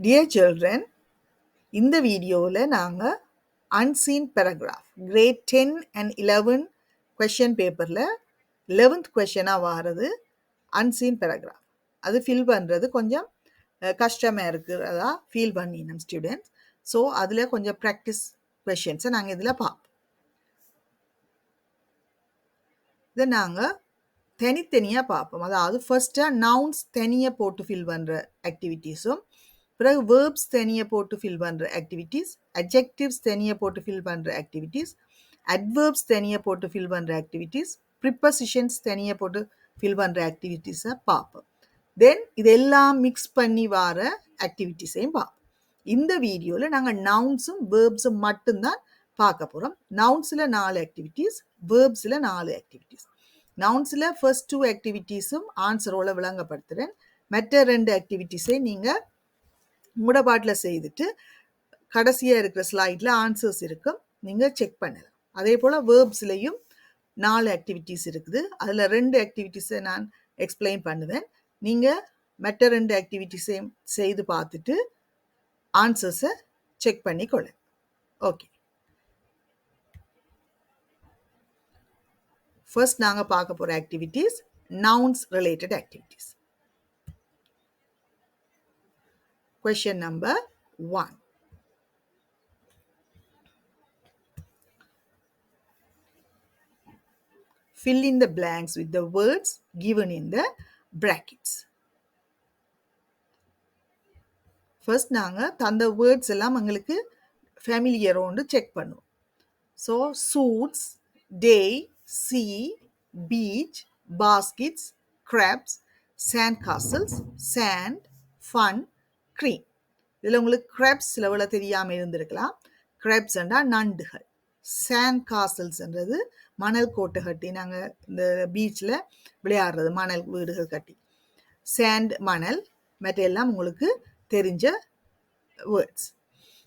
Dear children இந்த வீடியோவில் நாங்கள் unseen paragraph grade ten and eleven question பேப்பரில் லெவன்த் கொஷனாக வாரது அன்சீன் பேராகிராஃப் அது ஃபில் பண்ணுறது கொஞ்சம் கஷ்டமாக இருக்கிறதா ஃபீல் பண்ணினோம் ஸ்டூடெண்ட்ஸ் ஸோ அதில் கொஞ்சம் ப்ராக்டிஸ் கொஷின்ஸை நாங்கள் இதில் பார்ப்போம் இதை நாங்கள் தனித்தனியாக பார்ப்போம் அதாவது ஃபர்ஸ்ட்டாக நவுன்ஸ் தனியாக போட்டு ஃபில் பண்ணுற ஆக்டிவிட்டீஸும் பிறகு வேர்ப்ஸ் தனியாக போட்டு ஃபில் பண்ணுற ஆக்டிவிட்டீஸ் அஜெக்டிவ்ஸ் தனியாக போட்டு ஃபில் பண்ணுற ஆக்டிவிட்டீஸ் அட்வர்ப்ஸ் தனியாக போட்டு ஃபில் பண்ணுற ஆக்டிவிட்டீஸ் ப்ரிப்பசிஷன்ஸ் தனியாக போட்டு ஃபில் பண்ணுற ஆக்டிவிட்டீஸை பார்ப்போம். தென் இதெல்லாம் மிக்ஸ் பண்ணி வர ஆக்டிவிட்டீஸையும் பார்ப்போம். இந்த வீடியோவில் நாங்கள் நவுன்ஸும் வேர்ப்ஸும் மட்டும்தான் பார்க்க போகிறோம் நவுன்ஸில் நாலு ஆக்டிவிட்டீஸ் வேர்ப்ஸில் நாலு ஆக்டிவிட்டீஸ் நவுன்ஸில் ஃபர்ஸ்ட் டூ ஆக்டிவிட்டீஸும் ஆன்சரோட விளங்கப்படுத்துகிறேன் மற்ற ரெண்டு ஆக்டிவிட்டீஸை நீங்கள் மூடப்பாட்டில் செய்துட்டு கடைசியாக இருக்கிற ஸ்லைடில் ஆன்சர்ஸ் இருக்கும். நீங்கள் செக் பண்ணலாம். அதே போல் வேர்ப்ஸ்லேயும் நாலு ஆக்டிவிட்டீஸ் இருக்குது. அதில் ரெண்டு ஆக்டிவிட்டீஸை நான் எக்ஸ்பிளைன் பண்ணுவேன். நீங்கள் மற்ற ரெண்டு ஆக்டிவிட்டீஸையும் செய்து பார்த்துட்டு ஆன்சர்ஸை செக் பண்ணிக்கொள்ள ஓகே ஃபர்ஸ்ட் நாங்கள் பார்க்க போகிற activities nouns related activities Question number one. Fill in the blanks with the words given in the brackets. First நாங்கள் தந்த வேர்ட்ஸ் எல்லாம் எங்களுக்கு ஃபேமிலியரோண்டு செக் பண்ணுவோம் so suits day sea beach baskets crabs sand castles sand sun cream இதில் உங்களுக்கு Krebs லெவலில் தெரியாமல் இருந்திருக்கலாம். கிராப்ஸ்ன்றா நண்டுகள். சேண்ட் காசல்ஸ்ன்றது மணல் கோட்டை கட்டி நாங்கள் இந்த பீச்சில் விளையாடுறது மணல் வீடுகள் கட்டி. சேண்ட் மணல் மற்ற உங்களுக்கு தெரிஞ்ச வேர்ட்ஸ்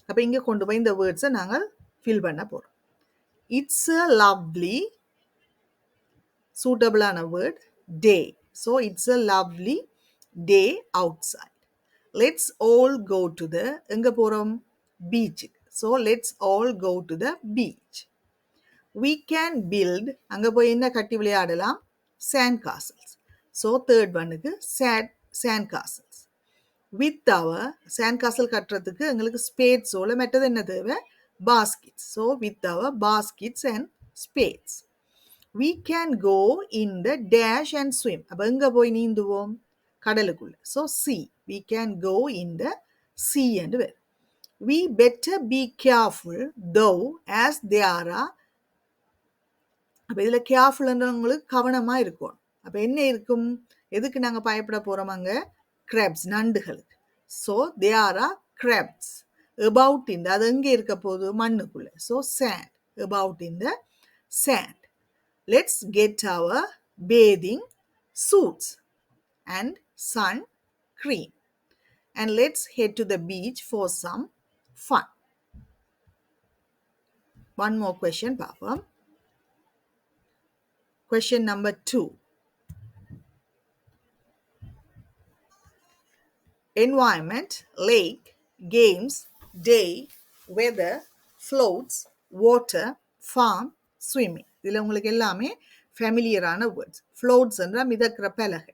அப்போ இங்கே கொண்டு போய் இந்த வேர்ட்ஸை நாங்கள் ஃபில் பண்ண போகிறோம் it's a lovely சூட்டபிளான word day so it's a lovely day outside let's all go to the எங்கே போகிறோம் பீச்சுக்கு so let's all go to the beach we can build அங்கே போய் என்ன கட்டி விளையாடலாம்? சேண்ட் காசல்ஸ் ஸோ தேர்ட் ஒன்னுக்கு sat sand castles with our sand castle கட்டுறதுக்கு எங்களுக்கு ஸ்பேட்ஸோல மெட்டது என்ன தேவை? Baskets so with our baskets and spades we can go in the dash and swim அப்போ எங்கே போய் நீந்துவோம்? கடலுக்குள்ள. So sea we can go in the sea and well. We better be careful though as they are அப்போ இதில் கேர்ஃபுல்ன்றவங்களுக்கு கவனமாக இருக்கும் அப்போ என்ன இருக்கும்? எதுக்கு நாங்கள் பயப்பட போகிறோம் அங்கே? Crabs நண்டுகளுக்கு. So they are a crabs about இந்த அது எங்கே இருக்க போகுது? மண்ணுக்குள்ளே. ஸோ சேண்ட் அபவுட் இந்த sand let's get our bathing suits and Sun cream and let's head to the beach for some fun. One more question, Papa. Question number two. Environment, lake, games, day, weather, floats, water, farm, swimming. இதில் உங்களுக்கு எல்லாமே ஃபெமிலியரான words ஃப்ளோட்ஸ்ன்ற மிதக்கிற பலகை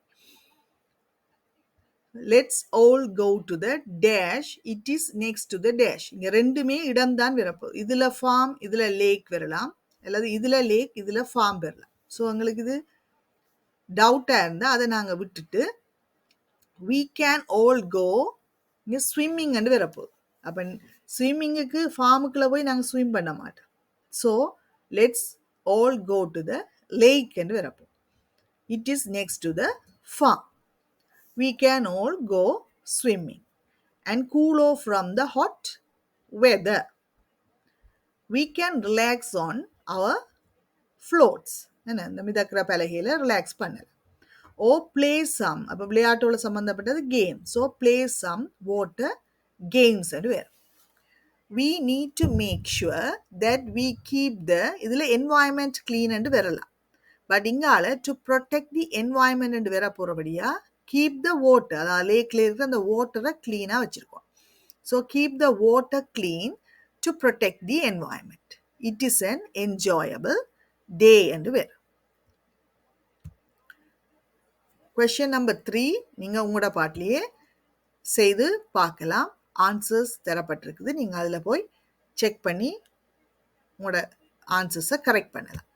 let's all go to the dash it is next to the dash இங்கே ரெண்டுமே இடம் தான் இதில் ஃபார்ம் இதில் லேக் வரலாம் அல்லது இதில் லேக் இதில் ஃபார்ம் வரலாம் ஸோ எங்களுக்கு இது டவுட்டாக இருந்தால் அதை நாங்கள் விட்டுட்டு வீ கேன் ஆல் கோ இங்கே ஸ்விம்மிங்னு வரப்போகுது அப்போ ஸ்விம்மிங்குக்கு ஃபார்முக்குள்ளே போய் நாங்கள் ஸ்விம் பண்ண மாட்டோம். So let's all go to the lake என்று வரப்போம் it is next to the farm we can all go swimming and cool off from the hot weather. We can relax on our floats. என்ன? இந்த மிதக்கிற பலகையில் relax பண்ணலாம் ஓ play some அப்போ விளையாட்டோட சம்மந்தப்பட்டது game so play some water games வேறு we need to make sure that we keep the இதில் environment clean வரலாம் பட் இங்கால டு ப்ரொடெக்ட் தி என்வாயன்மெண்ட் வர போகிறபடியாக கீப் த வாட்டர் அதாவது லேக்கில் இருக்கிற அந்த வாட்டரை க்ளீனாக வச்சுருக்கோம். So keep the water clean to protect the environment it is an enjoyable day என்று வேறு கொஷின் நம்பர் த்ரீ நீங்கள் உங்களோட பாட்டிலேயே செய்து பார்க்கலாம். ஆன்சர்ஸ் தரப்பட்டிருக்குது. நீங்கள் அதில் போய் செக் பண்ணி உங்களோட ஆன்சர்ஸை கரெக்ட் பண்ணலாம்.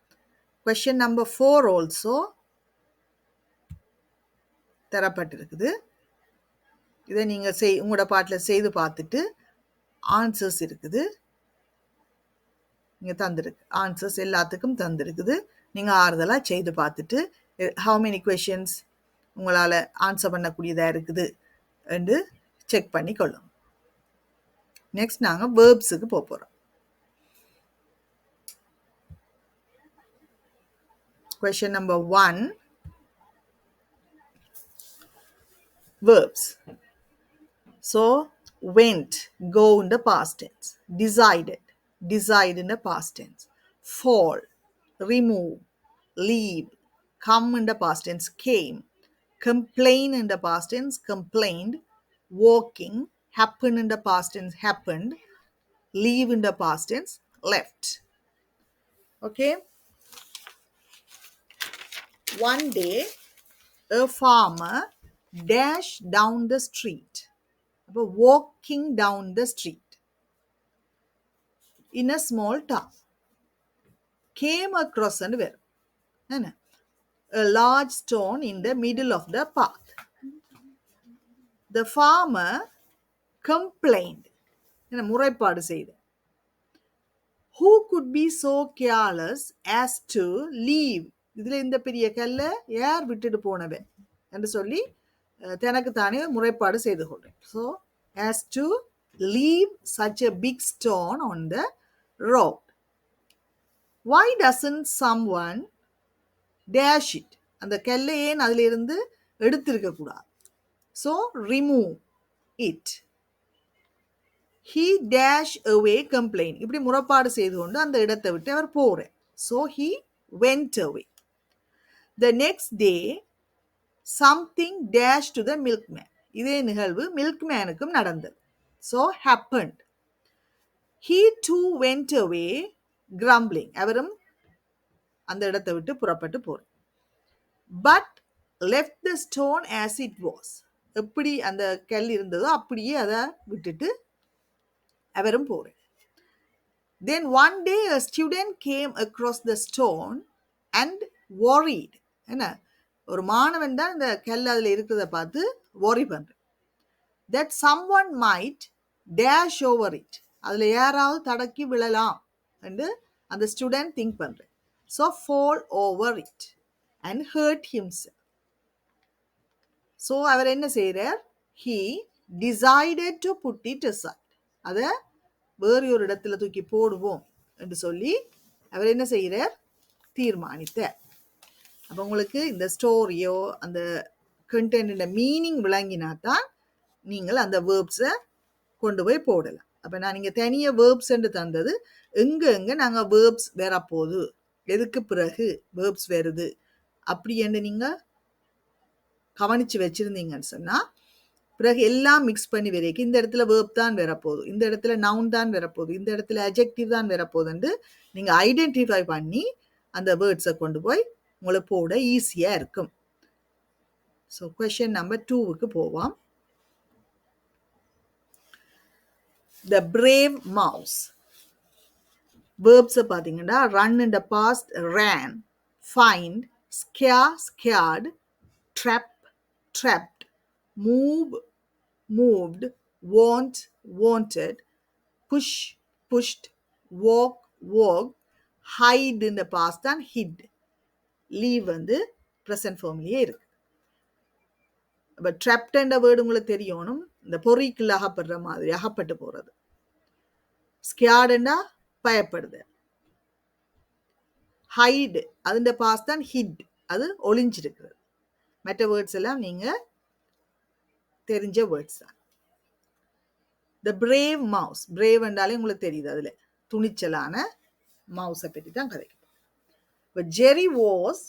கொஷின் நம்பர் ஃபோர் ஆல்சோ தரப்பட்டிருக்குது. இதை நீங்கள் செய் உங்களோட பாட்டில் செய்து பார்த்துட்டு ஆன்சர்ஸ் இருக்குது. இங்கே தந்துருக்கு. ஆன்சர்ஸ் எல்லாத்துக்கும் தந்திருக்குது. நீங்கள் ஆறுதலாக செய்து பார்த்துட்டு ஹவு மெனி கொஷின்ஸ் உங்களால் ஆன்சர் பண்ணக்கூடியதாக இருக்குது என்று செக் பண்ணி கொள்ளும். நெக்ஸ்ட் நாங்கள் வேர்ப்ஸுக்கு போக போகிறோம் question number one verbs. So, went, go in the past tense. Decided, decide in the past tense. Fall, remove, leave, come in the past tense, came. Complain in the past tense, complained. Walking, happen in the past tense, happened. Leave in the past tense, left. Okay. One day, a farmer dash down the street அப்போ walking down the street in a small town came அக்ராஸ்ன்னு வரும் என்ன large stone stone in the middle of the path. The farmer complained. முறைப்பாடு செய்து who could be so careless as to leave இதில் இந்த பெரிய கல்லை யார் விட்டுட்டு போனவன் என்று சொல்லி தனக்கு தானே முறைப்பாடு செய்து கொள்றேன் so has to leave such a big stone on the road why why someone dash it அந்த கல்லை ஏன் அதிலிருந்து எடுத்திருக்கக்கூடாது எடுத்திருக்க கூடாது? So remove it he dash away complained இப்படி முறைப்பாடு செய்து கொண்டு அந்த இடத்தை விட்டு அவர் போகிறேன் so he went away the next day something dash to the milkman இதே நிகழ்வு மில்க்மேனுக்கும் நடந்தது. So happened he too went away grumbling அவரும் அந்த இடத்தை விட்டு புறப்பட்டு போறார். But left the stone as it was எப்படி அந்த கல் இருந்ததோ அப்படியே அதை விட்டுட்டு அவரும் போறார். Then one day a student came across the stone and worried என்ன? ஒரு மாணவன் தான் இந்த கல் அதில் இருக்கிறத பார்த்து ஒரி பண்ணுறேன் that someone might dash over it அதில் யாராவது தடக்கி விழலாம் என்று அந்த ஸ்டூடெண்ட் திங்க் பண்ணுறேன் so fall over it and hurt himself so அவர் என்ன செய்கிறார் he decided to put it aside அதை வேறு ஒரு இடத்துல தூக்கி போடுவோம் என்று சொல்லி அவர் என்ன செய்கிறார் தீர்மானித்தார். அப்போ உங்களுக்கு இந்த ஸ்டோரியோ அந்த கண்டென்ட் மீனிங் விளங்கினா தான் நீங்கள் அந்த வேர்ப்ஸை கொண்டு போய் போடலாம். அப்போ நான் நீங்கள் தனியாக வேர்ப்ஸ் என்று தந்தது. எங்கே எங்கே நாங்கள் வேர்ப்ஸ் வரப்போகுது எதுக்கு பிறகு வேர்ப்ஸ் வருது? அப்படி என்று நீங்கள் கவனித்து வச்சுருந்தீங்கன்னு சொன்னால் பிறகு எல்லாம் மிக்ஸ் பண்ணி வரைக்கும் இந்த இடத்துல வேர்ப் தான் வரப்போகுது இந்த இடத்துல நவுன் தான் வரப்போகுது இந்த இடத்துல அஜெக்டிவ் தான் வரப்போகுதுன்ட்டு நீங்கள் ஐடென்டிஃபை பண்ணி அந்த வேர்ட்ஸை கொண்டு போய் உங்களுக்கு போட ஈஸியாக இருக்கும் ஸோ கொஷின் நம்பர் டூவுக்கு போவோம். த பிரேவ் மவுஸ் வேர்ப்ஸை பார்த்தீங்கன்னா run in the past ran find scare scared trap trapped move moved want wanted push pushed walk walk hide இந்த பாஸ்ட் தான் ஹிட் லீவ் வந்து ப்ரெசன்ட் ஃபார்ம்லேயே இருக்கு. இப்போ ட்ராப்டன்ற வேர்டு உங்களுக்கு தெரியணும் இந்த பொறிக்குள்ள அகப்படுற மாதிரி அகப்பட்டு போகிறது ஸ்கேர்டுன்னா பயப்படுது. ஹைடு அதுண்ட பாஸ் தான் ஹிட் அது ஒளிஞ்சிருக்கிறது. மற்ற வேர்ட்ஸ் எல்லாம் நீங்கள் தெரிஞ்ச வேர்ட்ஸ் தான். த பிரேவ் மவுஸ் பிரேவ் என்றாலே உங்களுக்கு தெரியுது அதில். துணிச்சலான மவுஸை பற்றி தான் கதைக்கும் இப்போ ஜெரி வாஸ்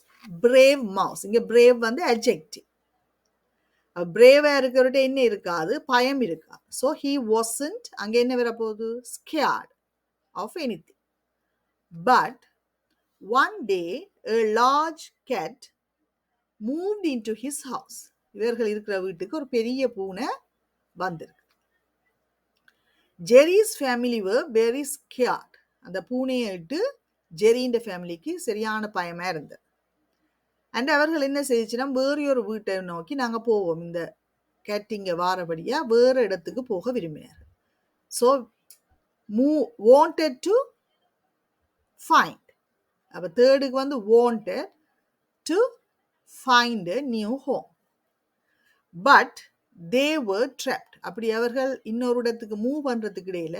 பிரேவ் மவுஸ் இங்கே பிரேவ் வந்து அஜெக்டிவ் பிரேவா இருக்கிறவர்கிட்ட என்ன இருக்காது? பயம் இருக்காது. ஸோ ஹீ வாசன்ட் அங்கே என்ன வரப்போகுது scared of anything but one day large cat moved in to his house இவர்கள் இருக்கிற வீட்டுக்கு ஒரு பெரிய பூனை வந்திருக்கு. Jerry's family were very scared அந்த பூனையை இட்டு ஜெரின்ற ஃபேமிலிக்கு சரியான பயமாக இருந்தது. அண்ட் அவர்கள் என்ன செய்துச்சுன்னா வேறு ஒரு வீட்டை நோக்கி நாங்கள் போவோம். இந்த கேட்டிங்க வாரபடியாக வேறு இடத்துக்கு போக விரும்பினார்கள். ஸோ மூ வாண்டட் டு ஃபைண்ட் அப்போ தேர்டுக்கு வந்து wanted to find a new home but they were அப்படி அவர்கள் இன்னொரு இடத்துக்கு மூவ் பண்ணுறதுக்கு இடையில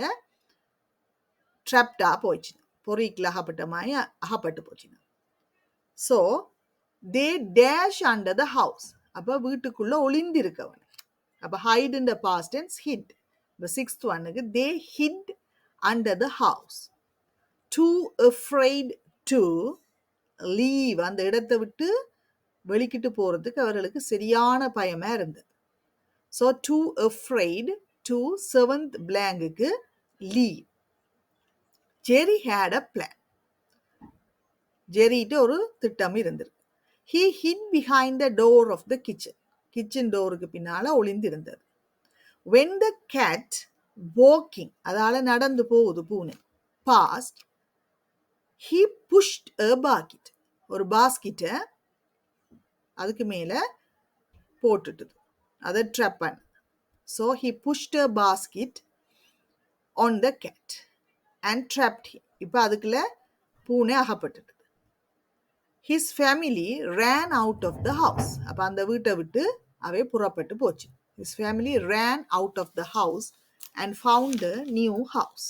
ட்ராப்டாக போயிடுச்சு பொறிக்கில் அகப்பட்ட மாதிரி அகப்பட்டு போச்சுங்க. So they dash under the house அப்போ வீட்டுக்குள்ளே ஒளிந்திருக்கவன். அப்போ hide in the past and hid இப்போ சிக்ஸ்த் ஒன்னுக்கு they hid under the house too afraid to leave அந்த இடத்தை விட்டு வெளிக்கிட்டு போகிறதுக்கு அவர்களுக்கு சரியான பயமாக இருந்தது. So too afraid to seventh பிளாங்குக்கு leave Jerry had a plan ஜெரிட்டு ஒரு திட்டம் இருந்திருக்கு. He hid behind the door of the kitchen kitchen டோருக்கு பின்னால் ஒளிந்திருந்தது. வென் த கேட் வாக்கிங் அதால் நடந்து போகுது பூனை past he pushed a bucket ஒரு பாஸ்கெட்டை அதுக்கு மேலே போட்டுட்டுது. அதை ட்ராப் பண்ண. So he pushed a basket on the cat and trapped இப்போ அதுக்குள்ள பூனை அகப்பட்டுட்டு his family ran out of the house அப்போ அந்த வீட்டை விட்டு அவை புறப்பட்டு போச்சு. His family ran out of the house and found the new house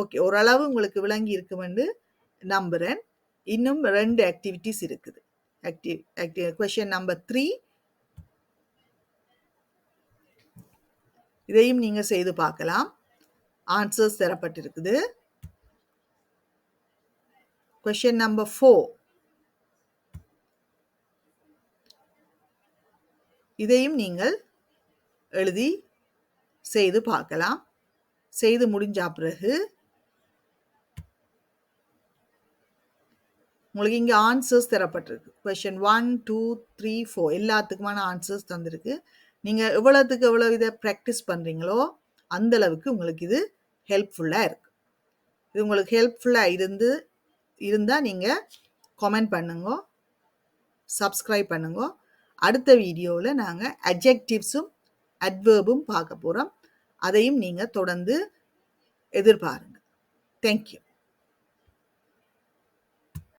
okay ஓரளவு உங்களுக்கு விளங்கி இருக்குமென்று நம்புகிறேன் இன்னும் ரெண்டு ஆக்டிவிட்டிஸ் இருக்குது. Active active question number three இதையும் நீங்கள் செய்து பார்க்கலாம். ஆன்சர்ஸ் தரப்பட்டிருக்குது. கொஷின் நம்பர் ஃபோர் இதையும் நீங்கள் எழுதி செய்து பார்க்கலாம். செய்து முடிஞ்சா பிறகு உங்களுக்கு இங்கே answers தரப்பட்டிருக்கு. Question one two three four எல்லாத்துக்குமான answers தந்திருக்கு. நீங்கள் எவ்வளோத்துக்கு எவ்வளோ இதை ப்ராக்டிஸ் பண்ணுறீங்களோ அந்த அளவுக்கு உங்களுக்கு இது ஹெல்ப்ஃபுல்லாக இருக்குது இது உங்களுக்கு ஹெல்ப்ஃபுல்லாக இருந்து இருந்தால் நீங்கள் கமெண்ட் பண்ணுங்க சப்ஸ்கிரைப் பண்ணுங்க. அடுத்த வீடியோவில் நாங்கள் அப்ஜெக்டிவ்ஸும் அட்வேர்பும் பார்க்க போகிறோம் அதையும் நீங்கள் தொடர்ந்து எதிர்பாருங்க. தேங்க்யூ